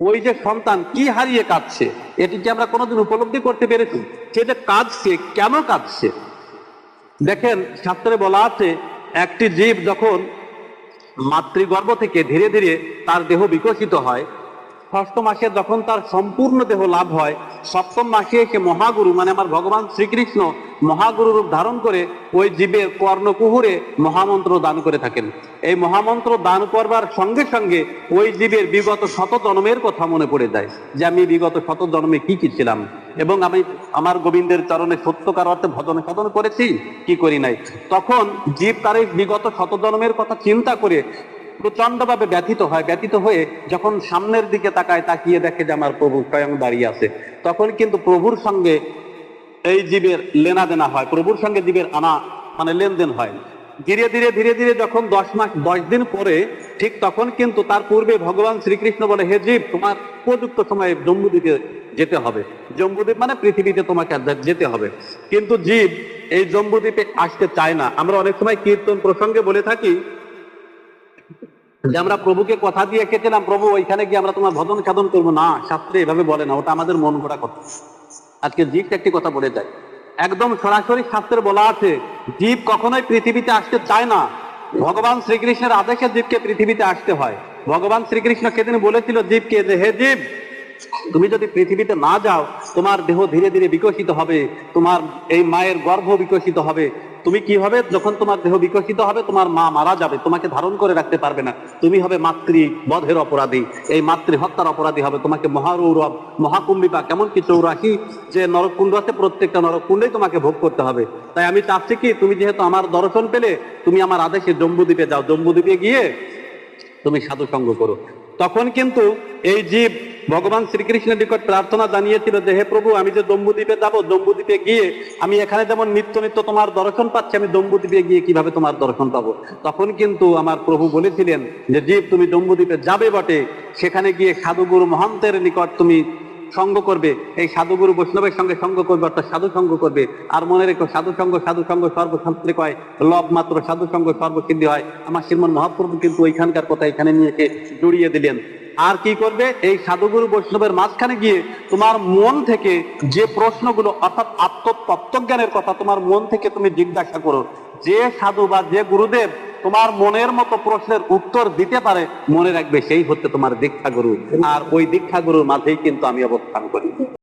ওই যে সন্তান কি হারিয়ে কাঁদছে, এটি কি আমরা কোনোদিন উপলব্ধি করতে পেরেছি? সে যে কাঁদছে, কেন কাঁদছে? দেখেন, শাস্ত্রে বলা আছে, একটি জীব যখন মাতৃগর্ভ থেকে ধীরে ধীরে তার দেহ বিকশিত হয় ষষ্ঠ মাসে যখন তার সম্পূর্ণ দেহ লাভ হয়, সপ্তম মাসে এসে মহাগুরু মানে আমার ভগবান শ্রীকৃষ্ণ মহাগুরু রূপ ধারণ করে ওই জীবের কর্ণকুহুরে মহামন্ত্র দান করে থাকেন। এই মহামন্ত্র দান করবার সঙ্গে সঙ্গে ওই জীবের বিগত শত জন্মের কথা মনে পড়ে যায় যে আমি বিগত শত জন্মে কি কি ছিলাম এবং আমি আমার গোবিন্দের চরণে সত্যকার অর্থে ভজন সাধন করেছি, কি করি নাই। তখন জীব তার বিগত শত জন্মের কথা চিন্তা করে প্রচন্ডভাবে ব্যথিত হয়, ব্যথিত হয়ে যখন সামনের দিকে তাকায়, তাকিয়ে দেখে যে আমার প্রভু স্বয়ং দাঁড়িয়ে আছে। তখন কিন্তু প্রভুর সঙ্গে এই জীবের লেনা দেনা হয়, প্রভুর সঙ্গে জীবের আনা মানে লেনদেন হয়। ধীরে ধীরে ধীরে ধীরে যখন দশ মাস, দশ দিন পরে, ঠিক তখন কিন্তু তার পূর্বে ভগবান শ্রীকৃষ্ণ বলে, হে জীব, তোমার উপযুক্ত সময়ে জম্বুদ্বীপে যেতে হবে। জম্বুদ্বীপ মানে পৃথিবীতে তোমাকে যেতে হবে। কিন্তু জীব এই জম্বুদ্বীপে আসতে চায় না। আমরা অনেক সময় কীর্তন প্রসঙ্গে বলে থাকি যে আমরা প্রভুকে কথা দিয়ে খেতেলাম প্রভু, ওইখানে গিয়ে আমরা তোমার ভজন সাধন করব। না, শাস্ত্রে এভাবে বলে না, ওটা আমাদের মন গড়া কথা। আজকে জীব একটি কথা বলে যায়। একদম সরাসরি শাস্ত্রে বলা আছে, জীব কখনোই পৃথিবীতে আসতে চায় না। ভগবান শ্রীকৃষ্ণের আদেশে জীবকে পৃথিবীতে আসতে হয়। ভগবান শ্রীকৃষ্ণ সেদিন বলেছিল, জীবকে যে, হে জীব তুমি যদি পৃথিবীতে না যাও, তোমার দেহ ধীরে ধীরে বিকশিত হবে, তোমার এই মায়ের গর্ভ বিকশিত হবে। তুমি কি হবে? যখন তোমার দেহ বিকশিত হবে, তোমার মা মারা যাবে, তোমাকে ধারণ করে রাখতে পারবে না। তুমি হবে মাতৃ বধের অপরাধী। এই মাতৃ হত্যার অপরাধী হবে তোমাকে মহারৌরব মহাকুম্ভিপা কেমন কি চৌরাশি যে নরকুণ্ড আছে, প্রত্যেকটা নরকুণ্ডেই তোমাকে ভোগ করতে হবে। তাই আমি চাচ্ছি কি, তুমি যেহেতু আমার দর্শন পেলে, তুমি আমার আদেশে জম্বুদ্বীপে যাও। জম্বুদ্বীপে গিয়ে তুমি সাধু সঙ্গ করো। তখন কিন্তু এই জীব ভগবান শ্রীকৃষ্ণের নিকট প্রার্থনা জানিয়েছিল যে, হে প্রভু, আমি যে জম্বুদ্বীপে যাব জম্বুদ্বীপে গিয়ে আমি এখানে যেমন নিত্য নিত্য তোমার দর্শন পাচ্ছি, আমি জম্বুদ্বীপে গিয়ে কীভাবে তোমার দর্শন পাবো? তখন কিন্তু আমার প্রভু বলেছিলেন যে, জীব, তুমি জম্বুদ্বীপে যাবে বটে। সেখানে গিয়ে সাধুগুরু মহান্তের নিকট তুমি সঙ্গ করবে। এই সাধুগুরু বৈষ্ণবের সঙ্গে সঙ্গ করবে, অর্থাৎ সাধু সঙ্গ করবে। আর মনে রেখো, সাধু সঙ্গ সাধু সঙ্গ সর্বশাস্ত্রে কয়? লব মাত্র সাধু সঙ্গ সর্বসিদ্ধি হয়। আমার শ্রীমন মহাপ্রভু কিন্তু ওইখানকার কথা এখানে নিয়ে জড়িয়ে দিলেন। আর কি করবে? এই সাধুগুরু বৈষ্ণবের মাঝখানে গিয়ে তোমার মন থেকে যে প্রশ্নগুলো, অর্থাৎ আত্মতত্ত্বজ্ঞানের কথা তোমার মন থেকে তুমি জিজ্ঞাসা করো। যে সাধু বা যে গুরুদেব তোমার মনের মতো প্রশ্নের উত্তর দিতে পারে, মনে রাখবে সেই হচ্ছে তোমার দীক্ষা গুরু আর ওই দীক্ষা গুরুর মাঝেই কিন্তু আমি অবস্থান করি।